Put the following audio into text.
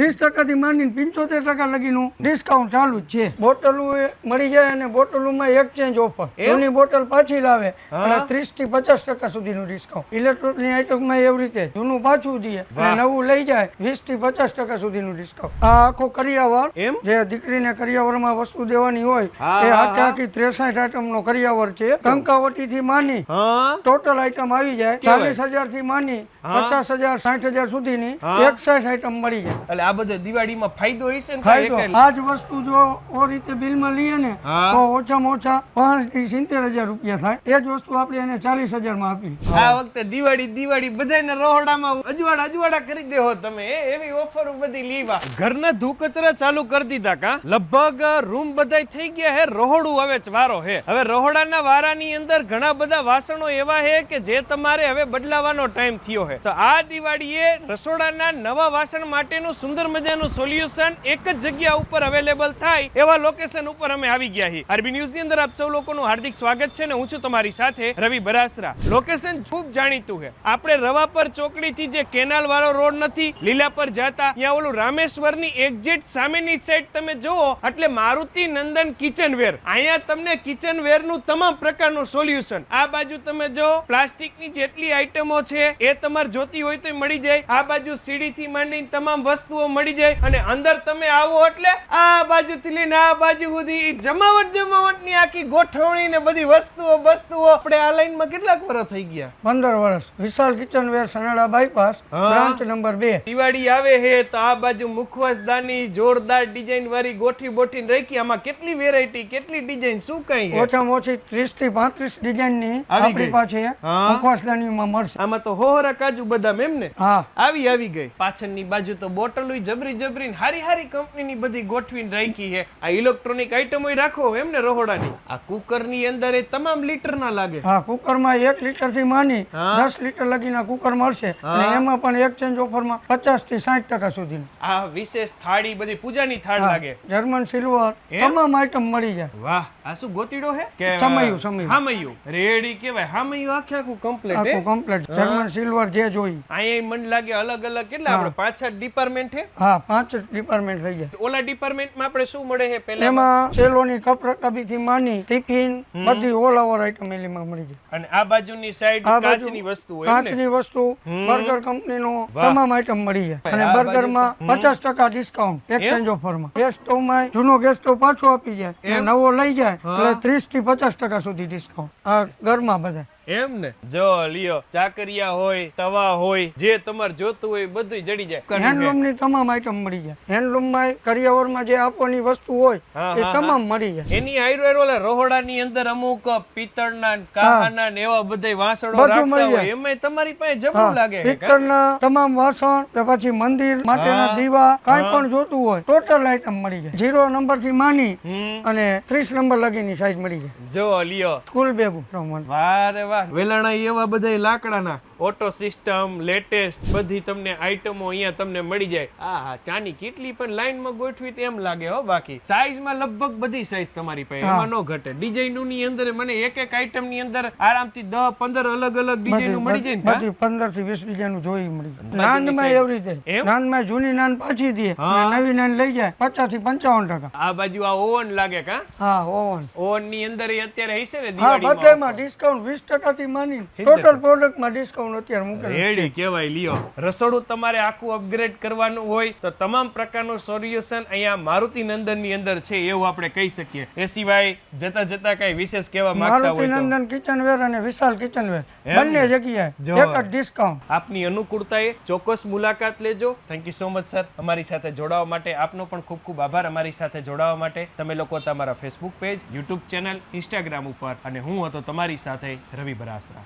વીસ ટકાથી માંડીને પંચોતેર ટકા લગીનું ડિસ્કાઉન્ટ ચાલુ જ છે. બોટલો મળી જાય અને બોટલોમાં એક્સચેન્જ ઓફર જૂની બોટલ પાછી લાવે અને ત્રીસથી પચાસ ટકા સુધીનું ડિસ્કાઉન્ટ ઇલેક્ટ્રોનિક આઈટમમાં એવી રીતે જૂનું પાછું દઈએ અને નવું લઈ જાય વીસથી પચાસ ટકા સુધીનું ડિસ્કાઉન્ટ આ આખો કરિયાવર એમ? જે દીકરીને કરિયાવરમાં વસ્તુ દેવાની હોય એ આખે આખી ત્રેસાઠ આઈટમનો કરિયાવર છે. કંકાવટી થી માની ટોટલ આઈટમ આવી જાય. ચાલીસ હજારથી માની પચાસ હજાર સાઠ હજાર સુધીની એકસાઠ આઈટમ મળી જાય. એટલે આ બધો દિવાળીમાં ફાયદો હશે ને ફાયદો. આ જ વસ્તુ જો ઓ રીતે બિલમાં લઈએ ને તો ઓછામાં ઓછા પાંચથી સિત્તેર હજાર રૂપિયા થાય. એ જ વસ્તુ આપણે એને ચાલીસ હજારમાં આપી. આ વખતે દિવાળી દિવાળી બધાને રોહડામાં અજવાડા અજવાડા કરી દેહો તમે. એવી ઓફરો બધી લીવા. ઘરના ધૂ કચરા ચાલુ કરી દીધા કા. લગભગ રૂમ બધાય થઈ ગયા હે રોહડું હવે વારો હે. હવે રોહડાના વારાની અંદર ઘણા બધા વાસણો એવા હે કે જે તમારે હવે બદલાવાનો ટાઈમ થયો હે. તો આ દિવાળીએ રસોડાના નવા વાસણ માટેનું સુંદર મજાનું સોલ્યુશન એક જ જગ્યા ઉપર અવેલેબલ થાય એવા લોકેશન ઉપર અમે આવી ગયા છીએ. આરબી ન્યૂઝની અંદર આપ સૌ લોકોનું હાર્દિક સ્વાગત છે ને હું છું તમારી સાથે રવિ બરાસરા. લોકેશન ખૂબ જાણીતું છે. આપણે રવાપર ચોકડી થી જે કેનાલ વાળો રોડ નથી, લીલા પર જાતા, ત્યાં ઓલું રામેશ્વરની એક્ઝેક્ટ સામેની સાઈડ તમે જુઓ, એટલે મારુતિ નંદન કિચન વેર અહીંયા તમને કિચન વેરનું તમામ પ્રકારનું સોલ્યુશન આ બાજુ તમે જો પ્લાસ્ટિકની જેટલી આઈટમો છે, એ તમારે જોતી હોય તો મળી જાય. આ બાજુ સીડી થી માંડીને તમામ વસ્તુઓ મળી જાય અને અંદર તમે આવો એટલે આ બાજુ થી લઈને આ બાજુ સુધી જમાવટ જમાવટની આખી ગોઠવણી ને બધી વસ્તુઓ વસ્તુઓ આપણે આ લાઈનમાં કેટલાક વર્ષ થઈ ગયા? પંદર વર્ષ વિશાલ કિચન વેર સનાડા બાયપાસ બ્રાન્ચ નંબર બે. દિવાળી આવે હે તો આ બાજુ મુખવાસદાની જોરદાર ડિઝાઇન વાળી ગોઠી બોઠી રાખી. આમાં કેટલી વેરાયટી કેટલી ડિઝાઇન શું કઈ ઓછામાં ઓછી ત્રીસથી પાંત્રીસ ડિઝાઇનની આપણી પાસે. મુખવાસદાનીમાં મળશે. આમાં તો હોહરા કાજુ બદામ એમ ને? હા. આવી આવી ગઈ. પાછળની બાજુ તો બોટલ જબરી જબરી હારી હારી કંપનીની બધી ગોઠવીને રાખી છે. આ ઇલેક્ટ્રોનિક આઈટમો રાખો એમ ને રહોડાની. આ કુકરની અંદર એ તમામ લીટર ના લાગે. હા કુકરમાં એક લીટરથી માની દસ લીટર લગીના કુકર મળશે. અને એમાં પણ એક્સચેન્જ ઓફરમાં પચાસથી સાઠ ટકા સુધી આ વિશેષ થાળી બધી પૂજાની થાળ લાગે. German silver? તમામ આઈટમ મળી જાય. વાહ આ શું ગોતીડો હે? કે સમયું, સમયું. હામયું. રેડી કેવાય હામયું આખે આખું કમ્પ્લીટ આખું કમ્પ્લીટ જર્મન સિલ્વર જે જોઈ. અહીંયા મને લાગે અલગ અલગ કેટલા આપણે પાંચ છ ડિપાર્ટમેન્ટ હે હા પાંચ ડિપાર્ટમેન્ટ થઈ જાય ઓલા ડિપાર્ટમેન્ટમાં આપણે શું મળે છે પહેલા એમાં સેલોની કપથી માની ટિફિન બધી ઓલ ઓવર આઈટમ એલીમાં મળી જાય અને આ બાજુની સાઈડ કાચની વસ્તુ હોય ને? કાચની વસ્તુ બર્ગર કંપનીનો નો તમામ આઈટમ મળી જાય અને બર્ગરમાં બર્ગરમાં. પચાસ ટકા ડિસ્કાઉન્ટ એક્સચેન્જ ઓફરમાં ગેસ સ્ટવમાં જૂનો ગેસ સ્ટવ પાછો આપી જાય. નવો લઈ જાય. એટલે ત્રીસથી પચાસ ટકા સુધી ડિસ્કાઉન્ટ આ ઘરમાં બધા. એમ ને? જો લ્યો ચાકરિયા હોય તવા હોય જે તમારે જોતું હોય બધું જડી જાય. હેન્ડલૂમની તમામ આઈટમ મળી જાય. હેન્ડલૂમમાં કરિયાવરમાં જે આપવાની વસ્તુ હોય એ તમામ મળી જાય. એની આયુર્વેદ ઓલા રોહડાની અંદર અમુક પિત્તળના ને કાહાના ને એવા બધા વાસણો રાખતા મળી હોય જાય. એમાંય તમારી પાસે જબરું લાગે ના પિત્તળના તમામ વાસણ કે પછી મંદિર માટેના. દીવા કાંઈ પણ જોતું હોય ટોટલ આઈટમ મળી જાય. ઝીરો નંબરથી માની અને ત્રીસ નંબર લગીની સાઈઝ મળી જાય. જો લ્યો. સ્કૂલ બેગ પ્રમાણે. વાહ વેલાણા એવા બધા લાકડાના. ઓટો સિસ્ટમ લેટેસ્ટ બધી તમને આઈટમો અહીંયા તમને મળી જાય. આહા ચાની કેટલી પણ લાઈનમાં ગોઠવી તેમ લાગે હો બાકી. સાઈઝમાં લગભગ બધી સાઈઝ તમારી પાસે એમાં નો ઘટે. ડિઝાઇનનું ની અંદર મને એક એક આઈટમની અંદર આરામથી 10 15 અલગ અલગ ડિઝાઇનનું મળી જાય ને કા? બધી પંદરથી વીસ ડિઝાઇનનું જોઈ મળી નાનમાં. એવી રીતે. નાનમાં જૂની નાન પાછી દે. અને નવી નાન લઈ જાય. પચાસથી પંચાવન ટકા. આ બાજુ આ ઓવન લાગે કા? હા ઓવન. ઓવનની અંદર અત્યારે હશે ને હા બધામાં ડિસ્કાઉન્ટ વીસ ટકા. થી માની ટોટલ પ્રોડક્ટમાં ડિસ્કાઉન્ટ અત્યારે મૂકેલું છે. રેડી કહેવાય લ્યો. રસોડું તમારે આખું અપગ્રેડ કરવાનું હોય તો તમામ પ્રકારનું સોલ્યુશન અહીંયા મારુતિ નંદનની અંદર છે એવું આપણે કહી શકીએ. એ સિવાય જતા જતા કઈ વિશેષ કહેવા માંગતા હોય તો. નંદન કિચનવેર અને વિશાલ કિચનવેર બંને જગ્યાએ એક જ ડિસ્કાઉન્ટ આપની અનુકૂળતાએ ચોક્કસ મુલાકાત લેજો. Thank you so much sir અમારી સાથે જોડાવા માટે આપનો પણ ખૂબ ખૂબ આભાર. અમારી સાથે જોડાવા માટે તમે લોકો તમારા Facebook page YouTube channel Instagram ઉપર. અને હું હતો તમારી સાથે રવિ બરાસરા.